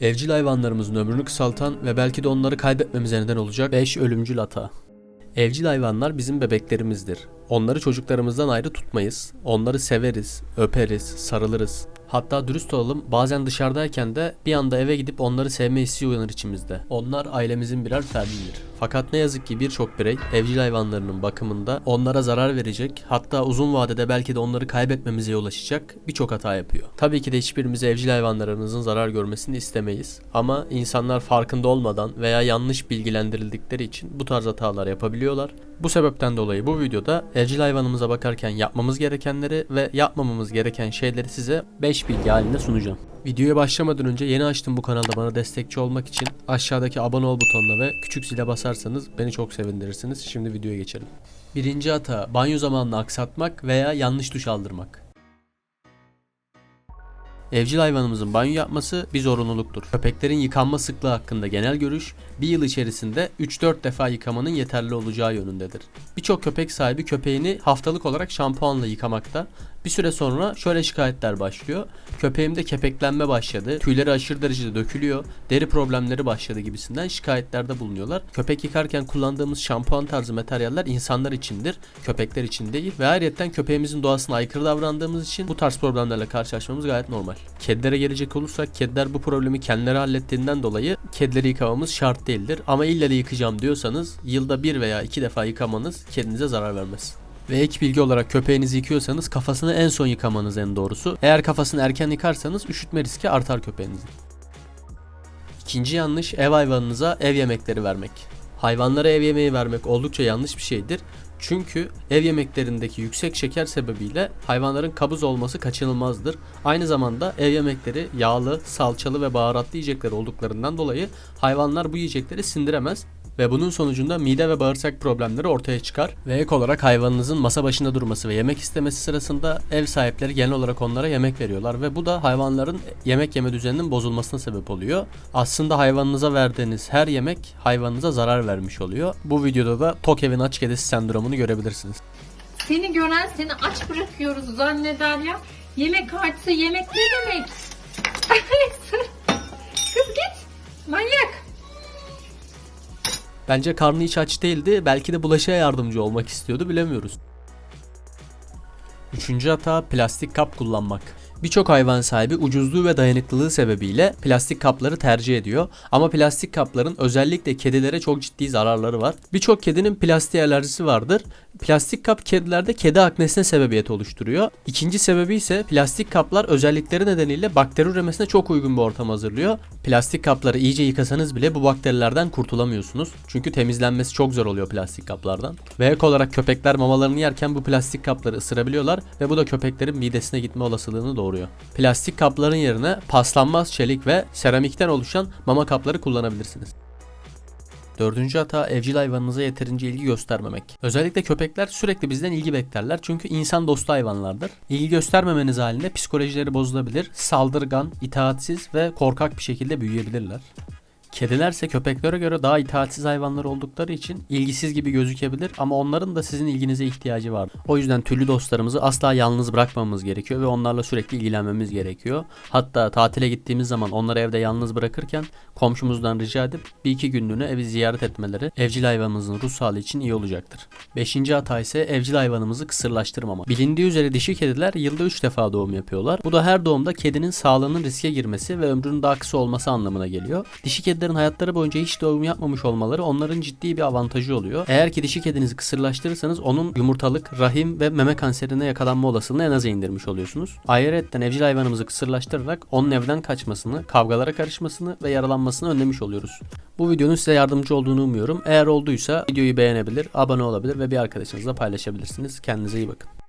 Evcil hayvanlarımızın ömrünü kısaltan ve belki de onları kaybetmemize neden olacak 5 ölümcül hata. Evcil hayvanlar bizim bebeklerimizdir. Onları çocuklarımızdan ayrı tutmayız. Onları severiz, öperiz, sarılırız. Hatta dürüst olalım bazen dışarıdayken de bir anda eve gidip onları sevme hissi uyanır içimizde. Onlar ailemizin birer ferdidir. Fakat ne yazık ki birçok birey evcil hayvanlarının bakımında onlara zarar verecek hatta uzun vadede belki de onları kaybetmemize yol açacak birçok hata yapıyor. Tabii ki de hiçbirimiz evcil hayvanlarımızın zarar görmesini istemeyiz. Ama insanlar farkında olmadan veya yanlış bilgilendirildikleri için bu tarz hatalar yapabiliyorlar. Bu sebepten dolayı bu videoda evcil hayvanımıza bakarken yapmamız gerekenleri ve yapmamamız gereken şeyleri size 5 bilgi halinde sunacağım. Videoya başlamadan önce yeni açtım bu kanalda bana destekçi olmak için aşağıdaki abone ol butonuna ve küçük zile basarsanız beni çok sevindirirsiniz. Şimdi videoya geçelim. Birinci hata banyo zamanını aksatmak veya yanlış duş aldırmak. Evcil hayvanımızın banyo yapması bir zorunluluktur. Köpeklerin yıkanma sıklığı hakkında genel görüş, bir yıl içerisinde 3-4 defa yıkamanın yeterli olacağı yönündedir. Birçok köpek sahibi köpeğini haftalık olarak şampuanla yıkamakta. Bir süre sonra şöyle şikayetler başlıyor. Köpeğimde kepeklenme başladı, tüyleri aşırı derecede dökülüyor, deri problemleri başladı gibisinden şikayetlerde bulunuyorlar. Köpek yıkarken kullandığımız şampuan tarzı materyaller insanlar içindir, köpekler için değil ve ayrıca köpeğimizin doğasına aykırı davrandığımız için bu tarz problemlerle karşılaşmamız gayet normal. Kedilere gelecek olursak kediler bu problemi kendileri hallettiğinden dolayı kedileri yıkamamız şart değildir. Ama illa da yıkayacağım diyorsanız yılda bir veya iki defa yıkamanız kedinize zarar vermez. Ve ek bilgi olarak köpeğinizi yıkıyorsanız kafasını en son yıkamanız en doğrusu. Eğer kafasını erken yıkarsanız üşütme riski artar köpeğinizin. İkinci yanlış ev hayvanınıza ev yemekleri vermek. Hayvanlara ev yemeği vermek oldukça yanlış bir şeydir. Çünkü ev yemeklerindeki yüksek şeker sebebiyle hayvanların kabız olması kaçınılmazdır. Aynı zamanda ev yemekleri yağlı, salçalı ve baharatlı yiyecekler olduklarından dolayı hayvanlar bu yiyecekleri sindiremez ve bunun sonucunda mide ve bağırsak problemleri ortaya çıkar. Ve ek olarak hayvanınızın masa başında durması ve yemek istemesi sırasında ev sahipleri genel olarak onlara yemek veriyorlar ve bu da hayvanların yemek yeme düzeninin bozulmasına sebep oluyor. Aslında hayvanınıza verdiğiniz her yemek hayvanınıza zarar vermiş oluyor. Bu videoda da tok evin aç kedisi sendromunu görebilirsiniz. Seni gören seni aç bırakıyoruz zanneder ya. Yemek artı yemek ne demek? Bence karnı hiç aç değildi. Belki de bulaşığa yardımcı olmak istiyordu bilemiyoruz. Üçüncü hata plastik kap kullanmak. Birçok hayvan sahibi ucuzluğu ve dayanıklılığı sebebiyle plastik kapları tercih ediyor. Ama plastik kapların özellikle kedilere çok ciddi zararları var. Birçok kedinin plastik alerjisi vardır. Plastik kap kedilerde kedi aknesine sebebiyet oluşturuyor. İkinci sebebi ise plastik kaplar özellikleri nedeniyle bakteri üremesine çok uygun bir ortam hazırlıyor. Plastik kapları iyice yıkasanız bile bu bakterilerden kurtulamıyorsunuz. Çünkü temizlenmesi çok zor oluyor plastik kaplardan. Ve ek olarak köpekler mamalarını yerken bu plastik kapları ısırabiliyorlar ve bu da köpeklerin midesine gitme olasılığını doğuruyor. Plastik kapların yerine paslanmaz çelik ve seramikten oluşan mama kapları kullanabilirsiniz. Dördüncü hata evcil hayvanınıza yeterince ilgi göstermemek. Özellikle köpekler sürekli bizden ilgi beklerler çünkü insan dostu hayvanlardır. İlgi göstermemeniz halinde psikolojileri bozulabilir, saldırgan, itaatsiz ve korkak bir şekilde büyüyebilirler. Kedilerse köpeklere göre daha itaatsiz hayvanlar oldukları için ilgisiz gibi gözükebilir ama onların da sizin ilginize ihtiyacı var. O yüzden tüylü dostlarımızı asla yalnız bırakmamamız gerekiyor ve onlarla sürekli ilgilenmemiz gerekiyor. Hatta tatile gittiğimiz zaman onları evde yalnız bırakırken komşumuzdan rica edip bir iki günlüğüne evi ziyaret etmeleri evcil hayvanımızın ruh sağlığı için iyi olacaktır. Beşinci hata ise evcil hayvanımızı kısırlaştırmamak. Bilindiği üzere dişi kediler yılda 3 defa doğum yapıyorlar. Bu da her doğumda kedinin sağlığının riske girmesi ve ömrünün daha kısa olması anlamına geliyor. Dişi kedilerin hayatları boyunca hiç doğum yapmamış olmaları onların ciddi bir avantajı oluyor. Eğer ki dişi kedinizi kısırlaştırırsanız onun yumurtalık, rahim ve meme kanserine yakalanma olasılığını en aza indirmiş oluyorsunuz. Ayrıca evcil hayvanımızı kısırlaştırarak onun evden kaçmasını, kavgalara karışmasını ve yaralanmasını önlemiş oluyoruz. Bu videonun size yardımcı olduğunu umuyorum. Eğer olduysa videoyu beğenebilir, abone olabilir ve bir arkadaşınızla paylaşabilirsiniz. Kendinize iyi bakın.